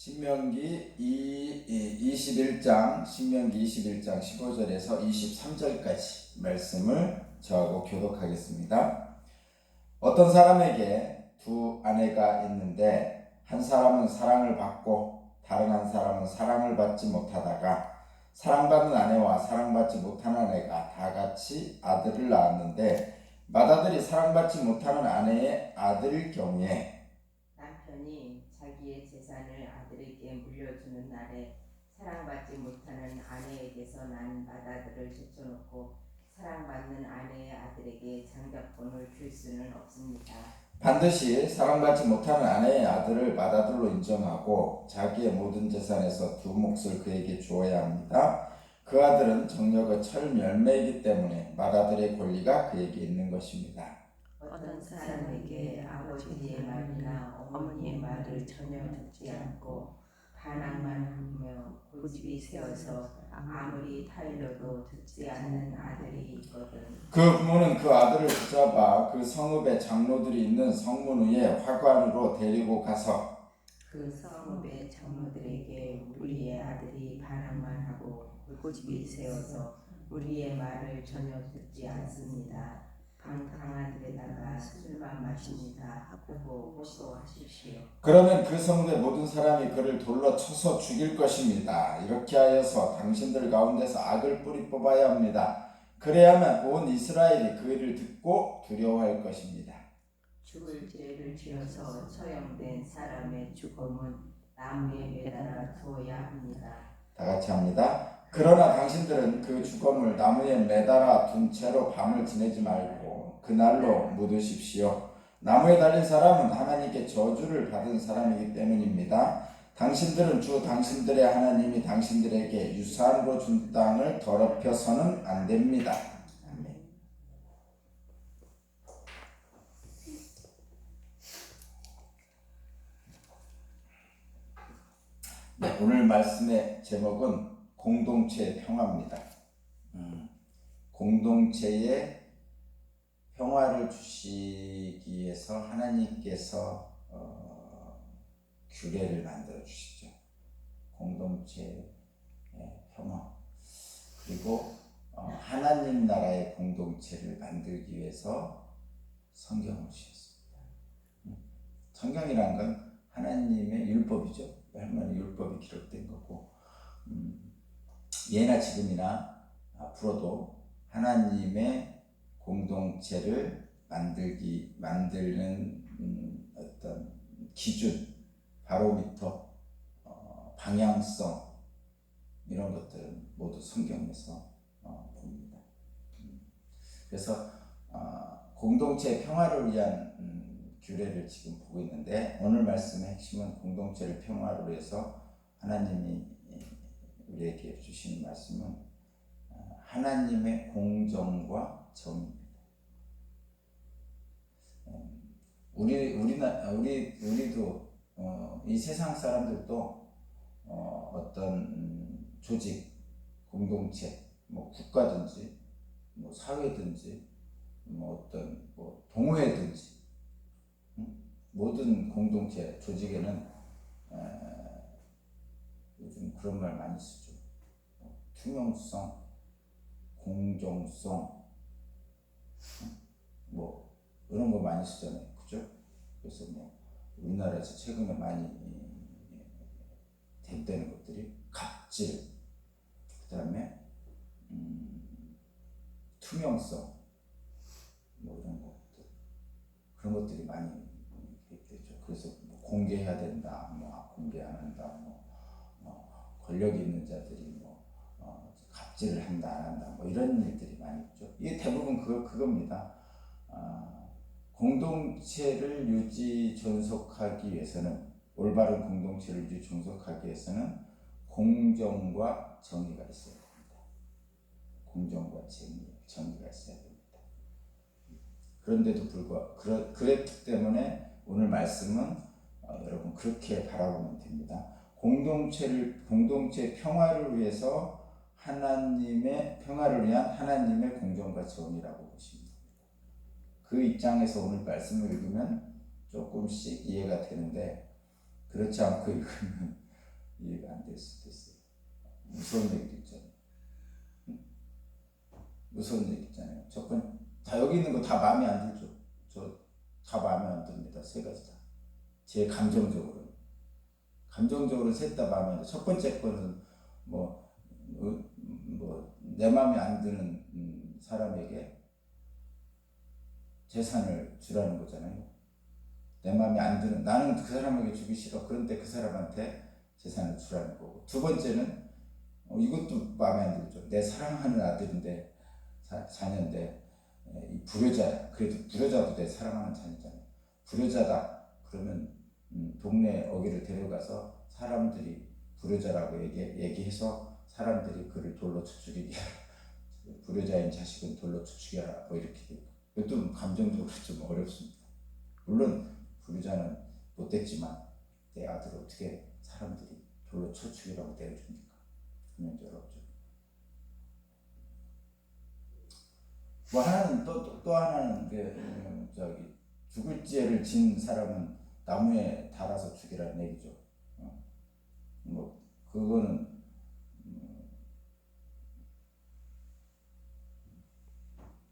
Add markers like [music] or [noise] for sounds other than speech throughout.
신명기 2, 21장, 신명기 21장 15절에서 23절까지 말씀을 저하고 교독하겠습니다. 어떤 사람에게 두 아내가 있는데 한 사람은 사랑을 받고 다른 한 사람은 사랑을 받지 못하다가 사랑받는 아내와 사랑받지 못하는 아내가 다 같이 아들을 낳았는데 맏아들이 사랑받지 못하는 아내의 아들일 경우에 남편이 자기의 재산을 아들에게 물려주는 날에 사랑받지 못하는 아내에게서 난 맏아들을 제쳐놓고 사랑받는 아내의 아들에게 장자권을 줄 수는 없습니다. 반드시 사랑받지 못하는 아내의 아들을 맏아들로 인정하고 자기의 모든 재산에서 두 몫을 그에게 주어야 합니다. 그 아들은 정력의 철 열매이기 때문에 맏아들의 권리가 그에게 있는 것입니다. 어떤 사람에게 아버지의 말이나 어머니의 말을 전혀 듣지 않고 반항만 하며 고집이 세어서 아무리 타일러도 듣지 않는 아들이 있거든. 그 부모는 그 아들을 붙잡아 그 성읍의 장로들이 있는 성문 위에 화관으로 데리고 가서 그 성읍의 장로들에게 우리의 아들이 반항만 하고 고집이 세어서 우리의 말을 전혀 듣지 않습니다. 방탕한 데다가 술만 마십니다 하고 호소하십시오. 그러면 그 성읍의 모든 사람이 그를 돌로 쳐서 죽일 것입니다. 이렇게 하여서 당신들 가운데서 악을 뿌리 뽑아야 합니다. 그래야만 온 이스라엘이 그 일을 듣고 두려워할 것입니다. 죽을 죄를 지어서 처형된 사람의 죽음은 나무에 매달아 두어야 합니다. 다 같이 합니다. 그러나 당신들은 그 죽음을 나무에 매달아 둔 채로 밤을 지내지 말고 그날로 묻으십시오. 나무에 달린 사람은 하나님께 저주를 받은 사람이기 때문입니다. 당신들은 주 당신들의 하나님이 당신들에게 유산으로 준 땅을 더럽혀서는 안 됩니다. 네, 오늘 말씀의 제목은 공동체의 평화입니다. 음, 공동체의 평화를 주시기 위해서 하나님께서 어, 규례를 만들어 주시죠. 공동체의 평화 그리고 어, 하나님 나라의 공동체를 만들기 위해서 성경을 주셨습니다. 음, 성경이란 건 하나님의 율법이죠. 하나님의 율법이 기록된 거고 음, 예나 지금이나 앞으로도 하나님의 공동체를 만들기 만드는 음, 어떤 기준, 바로미터, 어, 방향성 이런 것들은 모두 성경에서 어, 봅니다. 음, 그래서 어, 공동체 평화를 위한 음, 규례를 지금 보고 있는데 오늘 말씀의 핵심은 공동체를 평화로 해서 하나님이 우리에게 주시는 말씀은 어, 하나님의 공정과 정입니다. 음, 우리 우리나 우리 우리도 어, 이 세상 사람들도 어, 어떤 음, 조직, 공동체, 뭐 국가든지 뭐 사회든지 뭐 어떤 뭐 동호회든지 음? 모든 공동체 조직에는 에, 요즘 그런 말 많이 쓰죠. 어, 투명성, 공정성, 음? 뭐 이런 거 많이 쓰잖아요, 그래서 뭐 우리나라에서 최근에 많이 대입되는 것들이 갑질, 그 다음에 음, 투명성, 뭐 이런 것들 그런 것들이 많이 대입되죠. 그래서 뭐 공개해야 된다, 뭐 공개 안 한다, 뭐 어, 권력 있는 자들이 뭐 어, 갑질을 한다 안 한다, 뭐 이런 일들이 많이 있죠. 이게 대부분 그 그겁니다. 아, 공동체를 유지 존속하기 위해서는 올바른 공동체를 유지 존속하기 위해서는 공정과 정의가 있어야 됩니다. 공정과 정의, 정의가 있어야 됩니다. 그런데도 불구하고 그러, 그랬기 때문에 오늘 말씀은 어, 여러분 그렇게 바라보면 됩니다. 공동체를 공동체 평화를 위해서 하나님의 평화를 위한 하나님의 공정과 정의라고. 그 입장에서 오늘 말씀을 읽으면 조금씩 이해가 되는데 그렇지 않고 읽으면 [laughs] 무서운 얘기도 있잖아요. 응? 무서운 얘기 있잖아요. 첫 번, 다 여기 있는 거 다 마음에 안 들죠. 저 다 마음에 안 듭니다. 세 가지 다. 제 감정적으로. 감정적으로 셋다 마음에 안 들어요. 첫 번째 거는 뭐, 어, 뭐, 내 마음에 안 드는 음, 사람에게 재산을 주라는 거잖아요. 내 마음에 안 드는, 나는 그 사람에게 주기 싫어. 그런데 그 사람한테 재산을 주라는 거고. 두 번째는, 어, 이것도 마음에 안 들죠. 내 사랑하는 아들인데, 자, 자녀인데, 에, 이 불효자야. 그래도 불효자도 내 사랑하는 자녀잖아요. 불효자다. 그러면, 음, 동네 어귀를 데려가서 사람들이 불효자라고 얘기, 얘기해서 사람들이 그를 돌로 쳐 죽이게. 불효자인 자식은 돌로 쳐 죽여라. 뭐 이렇게. 이것도 감정적으로 좀 어렵습니다. 물론 불효자는 못됐지만 내 아들을 어떻게 사람들이 돌로 쳐 죽이라고 내어줍니까? 그냥 어렵죠. 뭐 하나는 또또 하나는 그 음, 저기 죽을 죄를 진 사람은 나무에 달아서 죽이라는 얘기죠. 어. 뭐 그거는 음,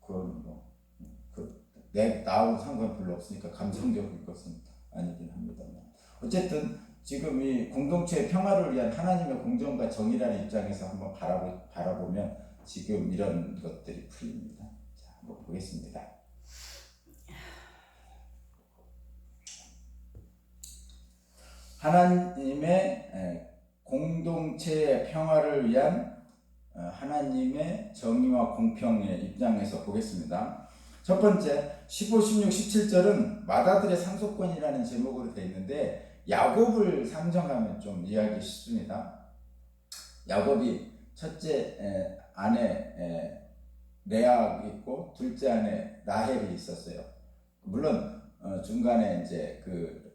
그건 뭐그 내 나하고 상관 별로 없으니까 감정적인 것은 아니긴 합니다만 어쨌든 지금 이 공동체의 평화를 위한 하나님의 공정과 정의라는 입장에서 한번 바라보, 바라보면 지금 이런 것들이 풀립니다. 자, 한번 보겠습니다. 하나님의 에, 공동체의 평화를 위한 어, 하나님의 정의와 공평의 입장에서 보겠습니다. 첫 번째 15, 16, 17절은 마다들의 상속권이라는 제목으로 되어 있는데 야곱을 상정하면 좀 이해하기 쉽습니다. 야곱이 첫째 에, 아내 에, 레아 있고 둘째 아내 라헬이 있었어요. 물론 어, 중간에 이제 그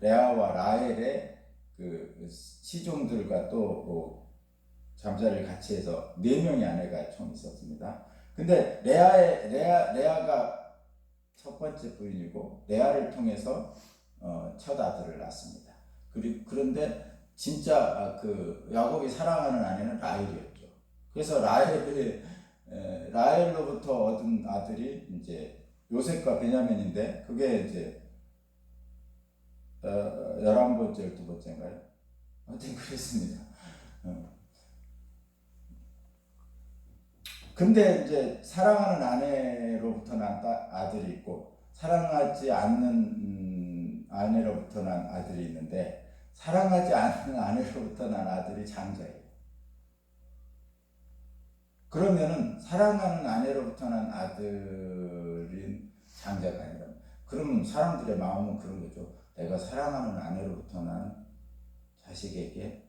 레아와 라헬의 그 시종들과 또 어, 잠자리를 같이 해서 네 명의 아내가 총 있었습니다. 근데 레아의 레아 레아가 첫 번째 부인이고 레아를 통해서 어, 첫 아들을 낳습니다. 그리고 그런데 진짜 아, 그 야곱이 사랑하는 아내는 라헬이었죠. 그래서 라헬이 에, 라헬로부터 얻은 아들이 이제 요셉과 베냐민인데 그게 이제 어, 열한 번째, 열두 번째인가요? 하여튼 그랬습니다. 어. 근데 이제 사랑하는 아내로부터 난 따- 아들이 있고 사랑하지 않는 음, 아내로부터 난 아들이 있는데 사랑하지 않는 아내로부터 난 아들이 장자예요. 그러면은 사랑하는 아내로부터 난 아들인 장자가 아니라 그러면 사람들의 마음은 그런 거죠. 내가 사랑하는 아내로부터 난 자식에게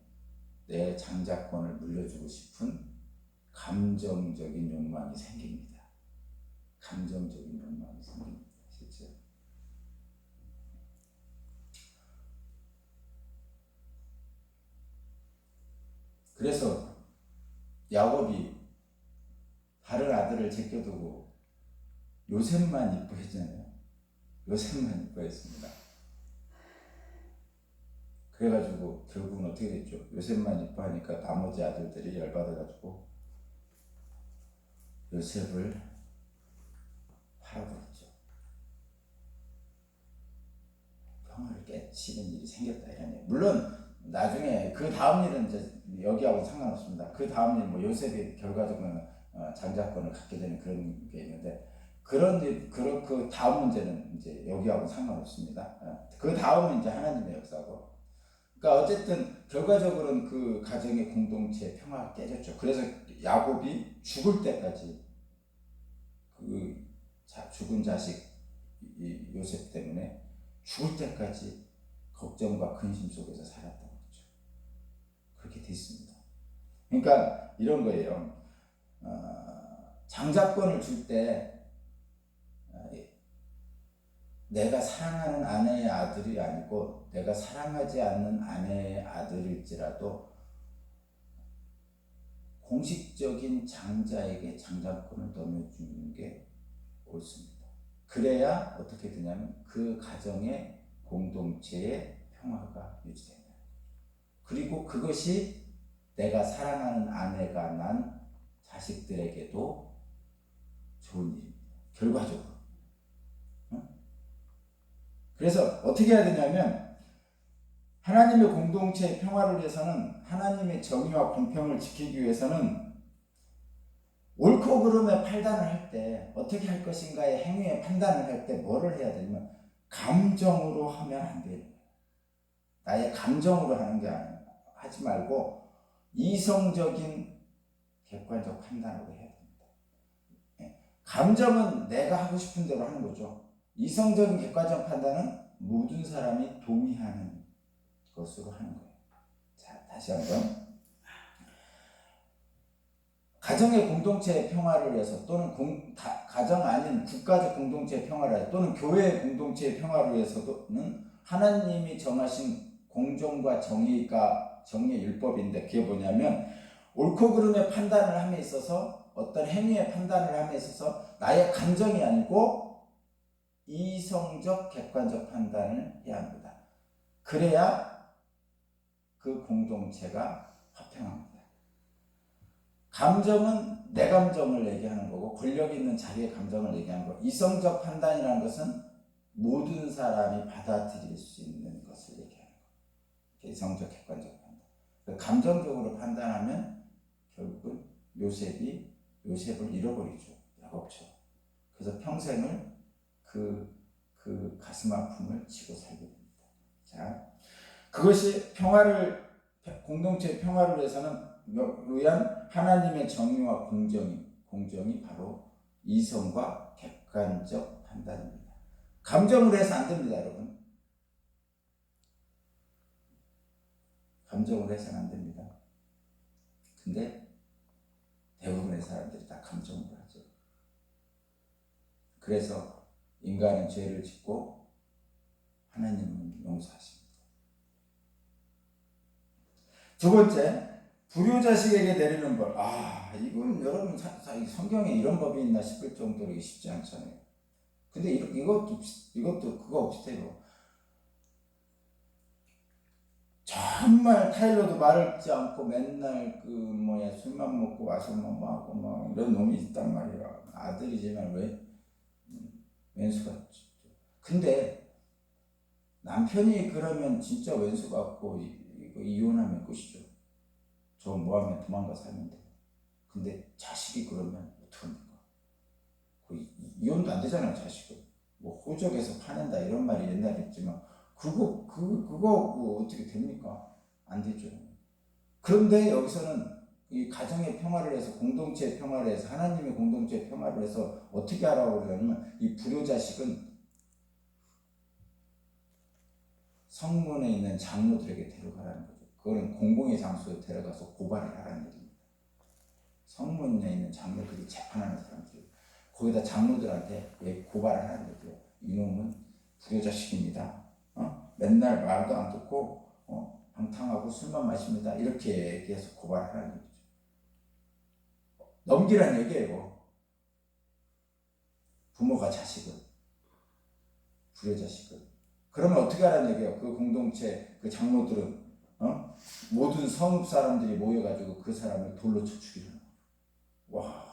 내 장자권을 물려주고 싶은 감정적인 욕망이 생깁니다. 감정적인 욕망이 생깁니다. 실제. 그래서 야곱이 다른 아들을 제껴두고 요셉만 이뻐했잖아요. 요셉만 이뻐했습니다. 그래가지고 결국은 어떻게 됐죠? 요셉만 이뻐하니까 나머지 아들들이 열받아가지고 요셉을 팔아버렸죠. 평화를 깨치는 일이 생겼다 이런 얘기. 물론 나중에 그 다음 일은 이제 여기하고 상관없습니다. 그 다음 일 뭐 요셉이 결과적으로는 어, 장자권을 갖게 되는 그런 게 있는데 그런 일, 그런 그 다음 문제는 이제 여기하고 상관없습니다. 어, 그 다음은 이제 하나님의 역사고. 그러니까 어쨌든 결과적으로는 그 가정의 공동체 평화가 깨졌죠. 그래서 야곱이 죽을 때까지 그 자, 죽은 자식 이 요셉 때문에 죽을 때까지 걱정과 근심 속에서 살았던 거죠. 그렇게 됐습니다. 그러니까 이런 거예요. 어, 장자권을 줄때 내가 사랑하는 아내의 아들이 아니고 내가 사랑하지 않는 아내의 아들일지라도 공식적인 장자에게 장자권을 넘겨주는 게 옳습니다. 그래야 어떻게 되냐면 그 가정의 공동체의 평화가 유지된다. 그리고 그것이 내가 사랑하는 아내가 난 자식들에게도 좋은 일입니다. 결과적으로. 어? 그래서 어떻게 해야 되냐면 하나님의 공동체의 평화를 위해서는 하나님의 정의와 공평을 지키기 위해서는 옳고 그름의 판단을 할 때 어떻게 할 것인가의 행위의 판단을 할 때 뭐를 해야 되냐면 감정으로 하면 안 돼요. 나의 감정으로 하는 게 아니야. 하지 말고 이성적인 객관적 판단으로 해야 됩니다. 예. 감정은 내가 하고 싶은 대로 하는 거죠. 이성적인 객관적 판단은 모든 사람이 동의하는 것으로 하는 거예요. 자, 다시 한번. 가정의 공동체의 평화를 위해서 또는 공, 가, 가정 아닌 국가적 공동체의 평화를 위해서 또는 교회의 공동체의 평화를 위해서는 하나님이 정하신 공정과 정의가 정의의 율법인데 그게 뭐냐면 옳고 그름의 판단을 함에 있어서 어떤 행위의 판단을 함에 있어서 나의 감정이 아니고 이성적 객관적 판단을 해야 합니다. 그래야 그 공동체가 화평합니다. 감정은 내 감정을 얘기하는 거고 권력 있는 자기의 감정을 얘기하는 거. 이성적 판단이라는 것은 모든 사람이 받아들일 수 있는 것을 얘기하는 거. 이성적 객관적 판단. 그 감정적으로 판단하면 결국은 요셉이 요셉을 잃어버리죠. 야곱처럼. 그래서 평생을 그, 그 가슴 아픔을 지고 살게 됩니다. 자, 그것이 평화를, 공동체의 평화를 위해서는 위한 하나님의 정의와 공정이, 공정이 바로 이성과 객관적 판단입니다. 감정으로 해서 안 됩니다, 여러분. 감정으로 해서는 안 됩니다. 근데 대부분의 사람들이 다 감정으로 하죠. 그래서 인간은 죄를 짓고 하나님은 용서하십니다. 두 번째, 불효자식에게 내리는 벌. 아, 이건 여러분 성경에 이런 법이 있나 싶을 정도로 쉽지 않잖아요. 근데 이, 이것도 이것도 그거 비슷해요. 정말 타일러도 말을 듣지 않고 맨날 그 뭐야 술만 먹고 와서만 뭐 하고 막 이런 놈이 있단 말이야. 아들이지만 왜 음, 왼수 같죠. 근데 남편이 그러면 진짜 왼수 같고 이혼하면 끝이죠. 저 뭐하면 도망가 살면 돼. 근데 자식이 그러면 어떡합니까? 그 이혼도 안 되잖아요, 자식은. 뭐 호적에서 파낸다 이런 말이 옛날에 있지만 그거 그 그거 뭐 어떻게 됩니까? 안 되죠. 그런데 여기서는 이 가정의 평화를 위해서 공동체의 평화를 위해서 하나님의 공동체의 평화를 위해서 어떻게 하라고 그러냐면 이 불효자식은 성문에 있는 장로들에게 데려가라는 거죠. 그거는 공공의 장소에 데려가서 고발을 하라는 얘기입니다. 성문에 있는 장로들이 재판하는 사람들 거기다 장로들한테 왜 고발을 하는 거죠. 이놈은 불효자식입니다. 어? 맨날 말도 안 듣고 어? 방탕하고 술만 마십니다. 이렇게 얘기해서 고발하라는 얘기죠. 넘기란 얘기예요. 부모가 자식을 불효자식을 그러면 어떻게 하라는 얘기예요? 그 공동체 그 장로들은 어? 모든 성읍 사람들이 모여가지고 그 사람을 돌로 쳐 죽이는. 와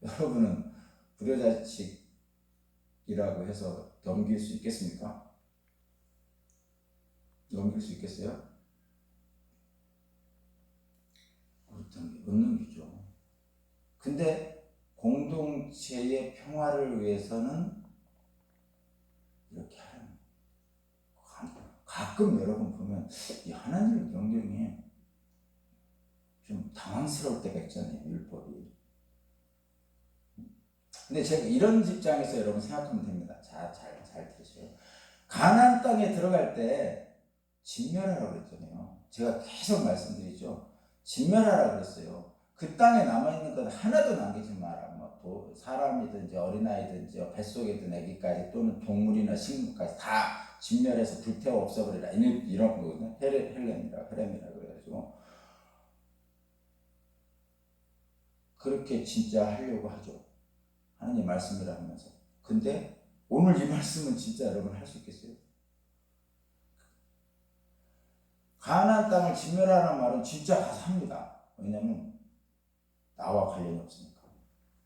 [laughs] 여러분은 불효자식이라고 해서 넘길 수 있겠습니까? 넘길 수 있겠어요? 넘기죠. 근데 공동체의 평화를 위해서는 이렇게 하는 가끔 여러분 보면 이 하나님의 명령이 좀 당황스러울 때가 있잖아요, 율법이. 근데 제가 이런 입장에서 여러분 생각하면 됩니다. 자, 잘, 잘 들으세요. 가나안 땅에 들어갈 때 진멸하라고 그랬잖아요. 제가 계속 말씀드리죠. 진멸하라고 그랬어요. 그 땅에 남아있는 건 하나도 남기지 마라. 뭐, 또 사람이든지 어린아이든지 뱃속에 든 애기까지 또는 동물이나 식물까지 다 진멸해서 불태워 없애버리라. 이런, 이런 거거든요. 헬, 헬렘이라, 헬렘이라 그래가지고. 그렇게 진짜 하려고 하죠. 하나님 말씀이라 하면서. 근데 오늘 이 말씀은 진짜 여러분 할 수 있겠어요? 가나안 땅을 진멸하라는 말은 진짜 가서 합니다. 왜냐면 나와 관련이 없으니까.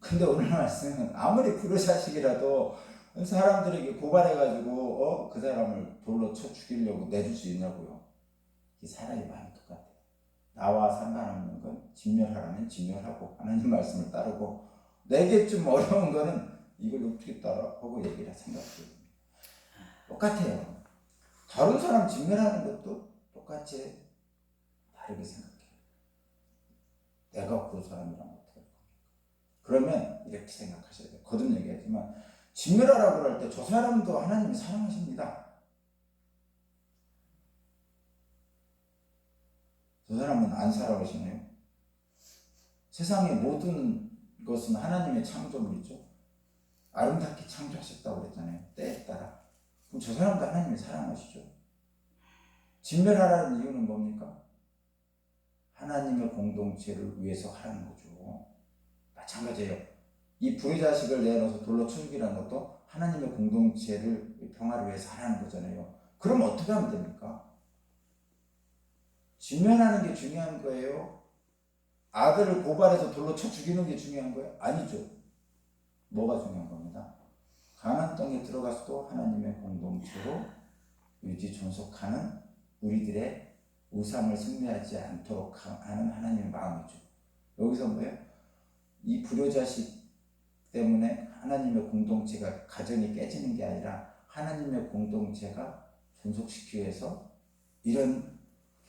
근데 오늘 말씀은 아무리 불효자식이라도 사람들에게 고발해가지고 어? 그 사람을 돌로 쳐 죽이려고 내줄 수 있냐고요. 이 사람이 마음이 똑같아요. 나와 상관없는 건 진멸하라면 진멸하고 하나님 말씀을 따르고 내게 좀 어려운 거는 이걸 어떻게 따라 하고 얘기를 생각해요. 똑같아요. 다른 사람 진멸하는 것도 똑같이 다르게 생각해요. 내가 그 사람이랑 어떻게 할 겁니까? 그러면 이렇게 생각하셔야 돼요. 거듭 얘기하지만 진멸하라고 그럴 때 저 사람도 하나님이 사랑하십니다. 저 사람은 안 살아오시나요? 세상의 모든 것은 하나님의 창조물이죠. 아름답게 창조하셨다고 그랬잖아요. 때에 따라. 그럼 저 사람도 하나님이 사랑하시죠. 진멸하라는 이유는 뭡니까? 하나님의 공동체를 위해서 하라는 거죠. 마찬가지예요. 이 불의자식을 내놓아서 돌로 쳐죽이라는 것도 하나님의 공동체를 평화를 위해서 하라는 거잖아요. 그럼 어떻게 하면 됩니까? 진멸하는 게 중요한 거예요? 아들을 고발해서 돌로 쳐 죽이는 게 중요한 거예요? 아니죠. 뭐가 중요한 겁니다. 가나안 땅에 들어가서도 하나님의 공동체로 유지 존속하는 우리들의 우상을 숭배하지 않도록 하는 하나님의 마음이죠. 여기서 뭐예요? 이 불효자식 때문에 하나님의 공동체가 가정이 깨지는 게 아니라 하나님의 공동체가 존속시키기 위해서 이런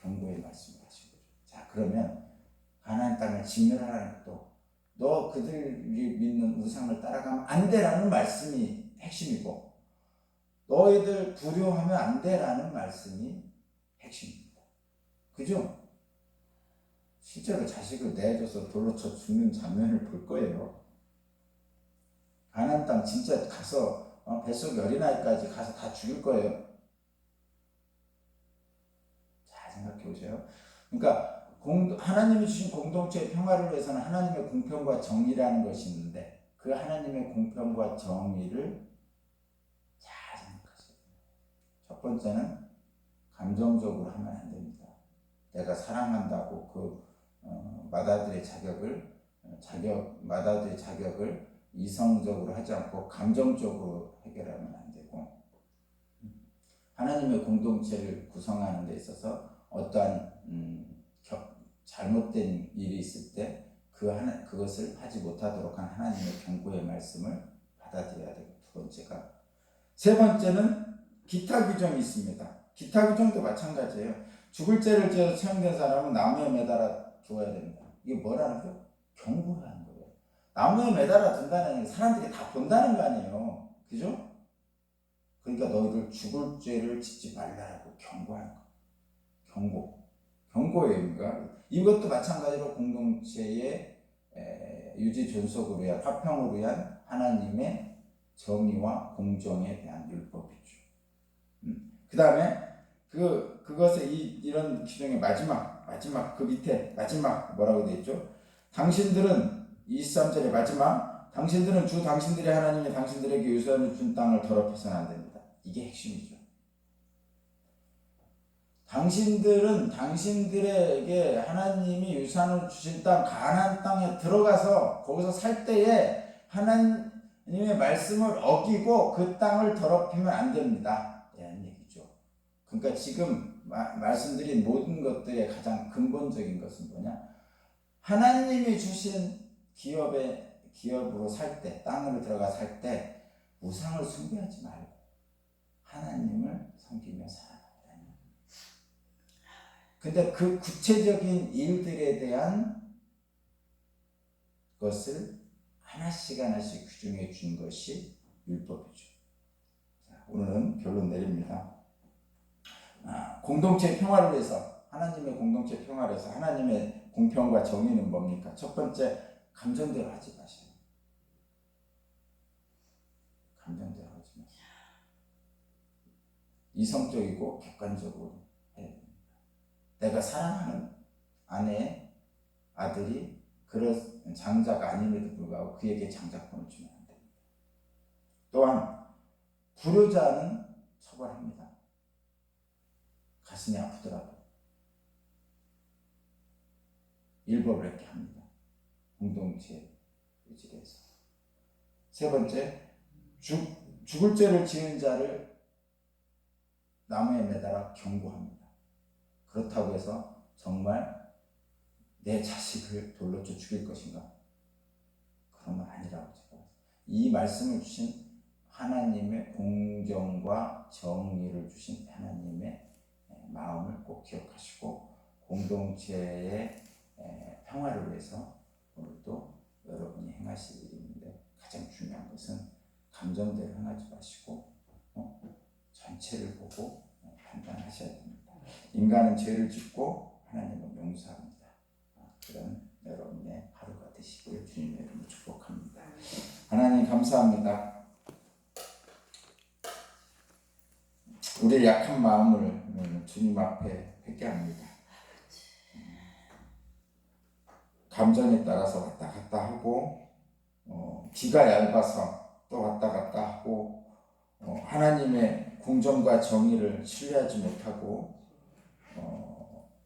경고의 말씀을 하신 거죠. 자 그러면 가나안 땅을 진멸하라는 것도 너 그들이 믿는 우상을 따라가면 안 돼라는 말씀이 핵심이고 너희들 불효하면 안 돼라는 말씀이 핵심입니다. 그죠? 실제로 자식을 내줘서 돌로 쳐 죽는 장면을 볼 거예요. 가나안 땅 진짜 가서 어, 뱃속 어린아이까지 가서 다 죽일 거예요. 잘 생각해 보세요. 그러니까 공, 하나님이 주신 공동체의 평화를 위해서는 하나님의 공평과 정의라는 것이 있는데 그 하나님의 공평과 정의를 잘 생각하세요. 첫 번째는 감정적으로 하면 안 됩니다. 내가 사랑한다고 그 어, 마다들의 자격을 어, 자격 마다들의 자격을 이성적으로 하지 않고 감정적으로 해결하면 안 되고 하나님의 공동체를 구성하는 데 있어서 어떠한 음, 겨, 잘못된 일이 있을 때 그 하나 그것을 하지 못하도록 한 하나님의 경고의 말씀을 받아들여야 되고 두 번째가 세 번째는 기타 규정이 있습니다. 기타 규정도 마찬가지예요. 죽을 죄를 지어서 처형된 사람은 나무에 매달아 두어야 됩니다. 이게 뭐라는 거예요? 경고라는 거예요. 나무에 매달아 둔다는 게 사람들이 다 본다는 거 아니에요. 그죠? 그러니까 너희들 죽을 죄를 짓지 말라라고 경고하는 거. 경고. 경고예요. 그러니까 이것도 마찬가지로 공동체의 에, 유지 존속을 위한 화평을 위한 하나님의 정의와 공정에 대한 율법이죠. 음. 그 다음에 그 그것의 이 이런 규정의 마지막 마지막 그 밑에 마지막 뭐라고 되어 있죠? 당신들은 23절의 마지막 당신들은 주 당신들의 하나님이 당신들에게 유산을 준 땅을 더럽혀서는 안 됩니다. 이게 핵심이죠. 당신들은 당신들에게 하나님이 유산을 주신 땅 가나안 땅에 들어가서 거기서 살 때에 하나님의 말씀을 어기고 그 땅을 더럽히면 안 됩니다. 그러니까 지금 마, 말씀드린 모든 것들의 가장 근본적인 것은 뭐냐? 하나님이 주신 기업의 기업으로 살 때, 땅으로 들어가 살 때 우상을 숭배하지 말고 하나님을 섬기며 살아라. 근데 그 구체적인 일들에 대한 것을 하나씩 하나씩 규정해 준 것이 율법이죠. 자, 오늘은 결론 내립니다. 아, 공동체 평화를 위해서 하나님의 공동체 평화를 위해서 하나님의 공평과 정의는 뭡니까? 첫 번째 감정대로 하지 마세요. 감정대로 하지 마세요. 이성적이고 객관적으로 해야 됩니다. 내가 사랑하는 아내, 아들이 그런 장자가 아님에도 불구하고 그에게 장자권을 주면 안 됩니다. 또한 불효자는. 가슴이 아프더라도 일법을 했게 합니다. 공동체 의지에서. 세 번째, 죽, 죽을 죄를 지은 자를 나무에 매달아 경고합니다. 그렇다고 해서 정말 내 자식을 돌로 쳐 죽일 것인가? 그런 건 아니라고 제가 이 말씀을 주신 하나님의 공정과 정의를 주신 하나님의 마음을 꼭 기억하시고 공동체의 평화를 위해서 오늘도 여러분이 행하실 있는데 가장 중요한 것은 감정대로 행하지 마시고 어? 전체를 보고 어, 판단하셔야 됩니다. 인간은 죄를 짓고 하나님은 용서합니다. 아, 그런 여러분의 하루가 되시길 주님의 이름으로 축복합니다. 하나님 감사합니다. 우리의 약한 마음을 음, 주님 앞에 회개합니다. 감정에 따라서 왔다 갔다 하고 어, 귀가 얇아서 또 왔다 갔다 하고 어, 하나님의 공정과 정의를 신뢰하지 못하고 어,